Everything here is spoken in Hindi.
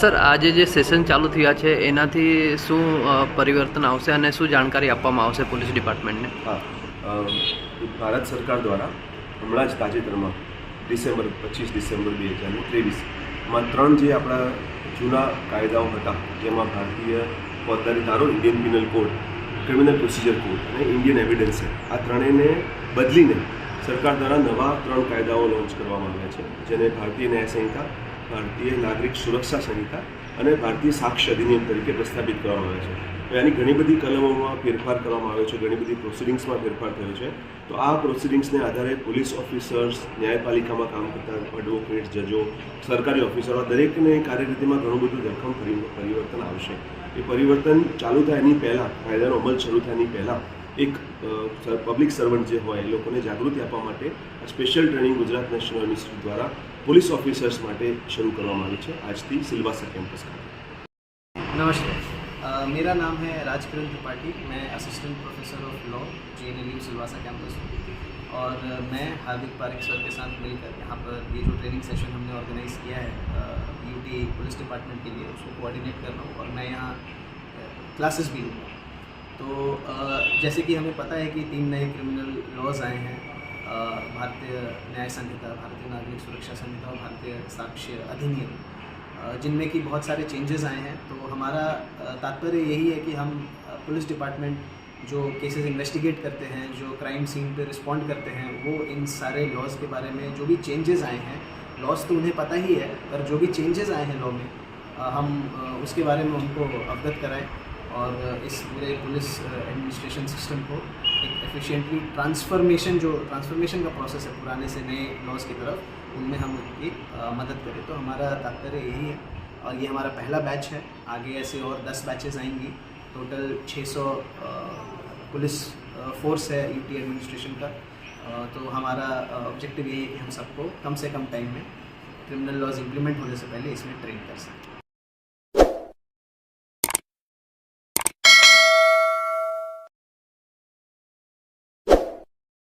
સર, આજે જે સેશન ચાલુ થયા છે, એનાથી શું પરિવર્તન આવશે અને શું જાણકારી આપવામાં આવશે પોલીસ ડિપાર્ટમેન્ટને? ભારત સરકાર દ્વારા હમણાં જ તાજેતરમાં ડિસેમ્બર, પચીસ ડિસેમ્બર બે હજાર ત્રેવીસમાં ત્રણ જે આપણા જૂના કાયદાઓ હતા, જેમાં ભારતીય ફોજદારી ધારો Indian penal code criminal procedure code અને ઇન્ડિયન એવિડન્સ આ ત્રણેયને બદલીને સરકાર દ્વારા નવા ત્રણ કાયદાઓ લોન્ચ કરવામાં આવ્યા છે, જેને ભારતીય ન્યાય સંહિતા ભારતીય નાગરિક સુરક્ષા સંહિતા અને ભારતીય સાક્ષ્ય અધિનિયમ તરીકે પ્રસ્થાપિત કરવામાં આવે છે. એની ઘણી બધી કલમોમાં ફેરફાર કરવામાં આવ્યો છે, ઘણી બધી પ્રોસિડિંગ્સમાં ફેરફાર થયો છે. તો આ પ્રોસિડિંગ્સને આધારે પોલીસ ઓફિસર્સ ન્યાયપાલિકામાં કામ કરતા એડવોકેટ જજો, સરકારી ઓફિસરો દરેકને કાર્યરીતિમાં ઘણું બધું ધરખમ પરિવર્તન આવશે. એ પરિવર્તન ચાલુ થાય એની પહેલાં, કાયદાનો અમલ શરૂ થાય એની પહેલાં એક પબ્લિક સર્વન્ટ જે હોય એ લોકોને જાગૃતિ આપવા માટે આ special training Gujarat national institute દ્વારા પોલીસ ઓફિસર્સ માટે શરૂ કરવામાં આવી છે આજથી સિલવાસા કેમ્પસ ખાતે નમસ્તે अ, मेरा नाम है राजकिरण त्रिपाठी मैं assistant professor of law J N L U Silvassa campus हूँ और अ, मैं हार्दिक पारिक सर के साथ मिलकर यहाँ पर ये जो ट्रेनिंग सेशन हमने ऑर्गेनाइज किया है यूटी पुलिस डिपार्टमेंट के लिए उसको कोऑर्डिनेट कर रहा हूँ और मैं यहाँ क्लासेस भी लूँगा तो जैसे कि हमें पता है कि तीन नए क्रिमिनल लॉज आए हैं भारतीय न्याय संहिता, भारतीय नागरिक सुरक्षा संहिता और भारतीय साक्ष्य अधिनियम। जिनमें कि बहुत सारे चेंजेस आए हैं तो हमारा तात्पर्य यही है कि हम पुलिस डिपार्टमेंट जो केसेस इन्वेस्टिगेट करते हैं, जो क्राइम सीन पे रिस्पॉन्ड करते हैं, वो इन सारे लॉज के बारे में जो भी चेंजेस आए हैं लॉज तो उन्हें पता ही है, पर जो भी चेंजेस आए हैं लॉ में हम उसके बारे में उनको अवगत कराएँ। और इस पूरे पुलिस एडमिनिस्ट्रेशन सिस्टम को एक एफिशिएंटली ट्रांसफॉर्मेशन जो ट्रांसफॉर्मेशन का प्रोसेस है पुराने से नए लॉज की तरफ़ उनमें हम उनकी मदद करें। तो हमारा तात्पर्य यही है और ये हमारा पहला बैच है। आगे ऐसे और दस बैचेस आएँगी। टोटल 600 अ, पुलिस फोर्स है यूटी एडमिनिस्ट्रेशन का। तो हमारा ऑब्जेक्टिव यही है कि हम सबको कम से कम टाइम में क्रिमिनल लॉज इम्प्लीमेंट होने से पहले इसमें ट्रेन कर सकें।